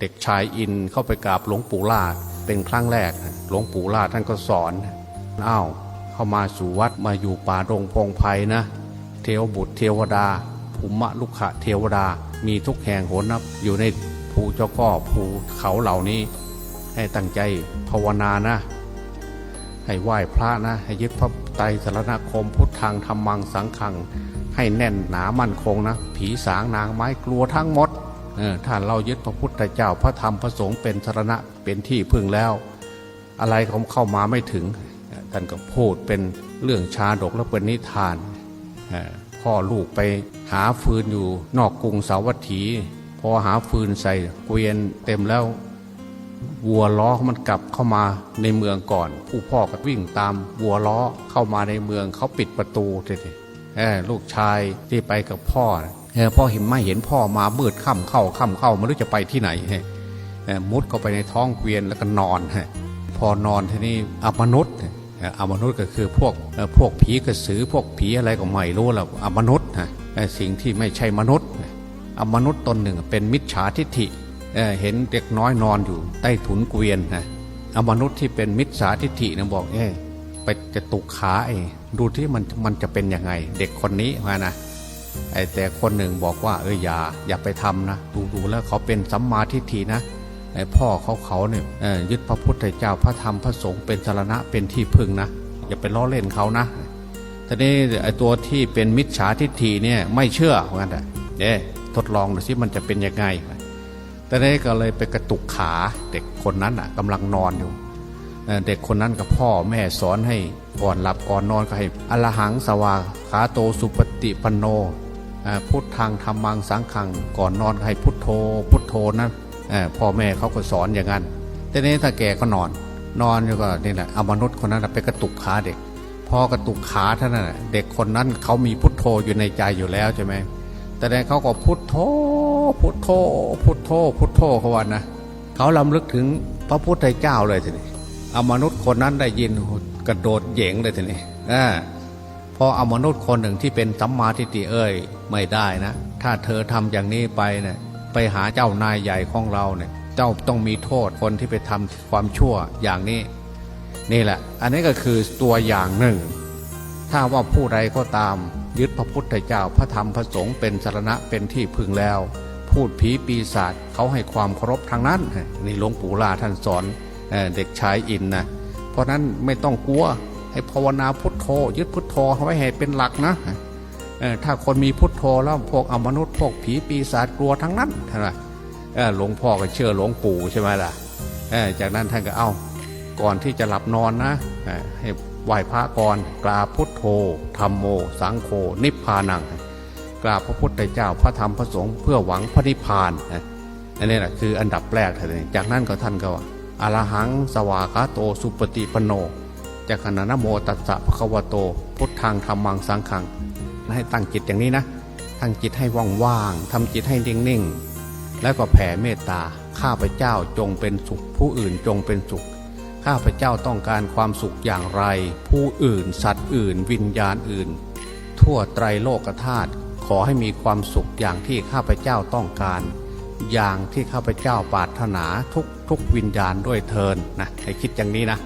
เด็กชายอินเข้าไปกราบหลวงปู่ลาดเป็นครั้งแรก หลวงปู่ลาดท่านก็สอนอ้าวเข้ามาสู่วัดมาอยู่ป่าดงพงไพ่นะ เทวบุตรเทวดาภูมะลุกขะเทวดา มีทุกแห่งโหนนับอยู่ในภูเจ้าก็ภูเขาเหล่านี้ ให้ตั้งใจภาวนานะ ให้ไหว้พระนะ ให้ยึดพระไตรสรณคมพุทธังธรรมังสังขัง ให้แน่นหนามั่นคงนะ ผีสางนางไม้กลัวทั้งหมด ถ้าเรายึดพระพุทธเจ้าพระธรรมพระสงฆ์เป็นสรณะเป็นที่พึ่งแล้ว อะไรเขาเข้ามาไม่ถึงท่านก็พูดเป็นเรื่องชาดกและเป็นนิทานพ่อลูกไปหาฟืนอยู่นอกกรุงสาวัตถี พอหาฟืนใส่เกวียนเต็มแล้ววัวล้อมันกลับเข้ามาในเมืองก่อน ผู้พ่อก็วิ่งตามวัวล้อเข้ามาในเมืองเขาปิดประตูเลยลูกชายที่ไปกับพ่อ พอเห็นไม่เห็นพ่อมามืดค่ำเข้าค่ำเข้าไม่รู้จะไปที่ไหนฮมุดเข้าไปในท้องเกวียนแล้วก็นอนฮพอนอนทีนี้อมนุษย์อมนุษย์ก็คือพวกพวกผีกระสือพวกผีอะไรก็ไม่รู้แล้วอมนุษย์ฮะสิ่งที่ไม่ใช่มนุษย์อมนุษย์ตนหนึ่งเป็นมิจฉาทิฐิเห็นเด็กน้อยนอนอยู่ใต้ถุนเกวียนนะอมนุษย์ที่เป็นมิจฉาทิฐินะบอกเอ้ไปจะตุกขาไอ้ดูที่มันมันจะเป็นยังไง เด็กคนนี้มานะ ไอ้แต่คนหนึ่งบอกว่าเอออย่าอย่าไปทำนะดูดูแล้วเขาเป็นสัมมาทิฏฐินะไอ้พ่อเขาเขาเนี่ยยึดพระพุทธเจ้าพระธรรมพระสงฆ์เป็นสารณะเป็นที่พึ่งนะอย่าไปล้อเล่นเขานะทีนี้ไอ้ตัวที่เป็นมิจฉาทิฏฐิเนี่ยไม่เชื่อเหมือนกันแต่เด้ทดลองดูสิมันจะเป็นยังไงแต่นี้ก็เลยไปกระตุกขาเด็กคนนั้นอะกำลังนอนอยู่ เด็กคนนั้นกับพ่อแม่สอนให้ก่อนหลับก่อนนอนก็ให้อรหังสวาขาโตสุปฏิปันโนพุทธังธรรมังสังขังก่อนนอนให้พุทโธ พุทโธนะพ่อแม่เขาก็สอนอย่างนั้นทีนี้ถ้าแกก็นอน นอนอยู่ก็นี่แหละอมนุษย์คนนั้นไปกระตุกขาเด็กพอกระตุกขาท่านน่ะเด็กคนนั้นเขามีพุทโธอยู่ในใจอยู่แล้วใช่ไหมแต่นั้นเขาก็พุทโธพุทโธพุทโธพุทโธเขาวันนะเขาลำลึกถึงพระพุทธเจ้าเลยทีนี้ อมนุษย์คนนั้นได้ยินกระโดดเหย่งเลยทีนี้อ่าพออมนุษย์คนหนึ่งที่เป็นสัมมาทิฏฐิเอ้ยไม่ได้นะ ถ้าเธอทำอย่างนี้ไปเนี่ยไปหาเจ้านายใหญ่ของเราเนี่ย เจ้าต้องมีโทษคนที่ไปทำความชั่วอย่างนี้ นี่แหละ อันนี้ก็คือตัวอย่างหนึ่ง ถ้าว่าผู้ใดก็ตาม ยึดพระพุทธเจ้าพระธรรมพระสงฆ์เป็นสารณะเป็นที่พึงแล้ว พูดผีปีศาจเขาให้ความเคารพทางนั้นนี่หลวงปู่ลาท่านสอน เเด็กชายอินนะเพราะนั้นไม่ต้องกลัวให้ภาวนาพุทโธ ยึดพุทโธเอาไว้ให้เป็นหลักนะถ้าคนมีพุทโธแล้วพวกอมนุษย์พวกผีปีศาจกลัวทั้งนั้นใช่ไหมหลวงพ่อก็เชื่อหลวงปู่ใช่ไหมล่ะจากนั้นท่านก็เอาก่อนที่จะหลับนอนนะให้ไหว้พระก่อนกราบพุทโธธรรมโม สังโฆนิพพานังกราบพระพุทธเจ้าพระธรรมพระสงฆ์เพื่อหวังพระนิพพานอันนี้แหละคืออันดับแรกเลยจากนั้นก็ท่านก็ว่า อรหังสวากาโตสุปฏิปโนจากขณะนโมตัสสะภะควะโตพุทธังธรรมังสังขังให้ตั้งจิตอย่างนี้นะ ตั้งจิตให้ว่างๆทำจิตให้นิ่งๆ แล้วก็แผ่เมตตา ข้าพเจ้าจงเป็นสุข ผู้อื่นจงเป็นสุข ข้าพเจ้าต้องการความสุขอย่างไร ผู้อื่น สัตว์อื่น วิญญาณอื่น ทั่วไตรโลกธาตุขอให้มีความสุขอย่างที่ข้าพเจ้าต้องการ อย่างที่ข้าพเจ้าปรารถนาทุก ทุกวิญญาณด้วยเทินนะให้คิดอย่างนี้นะ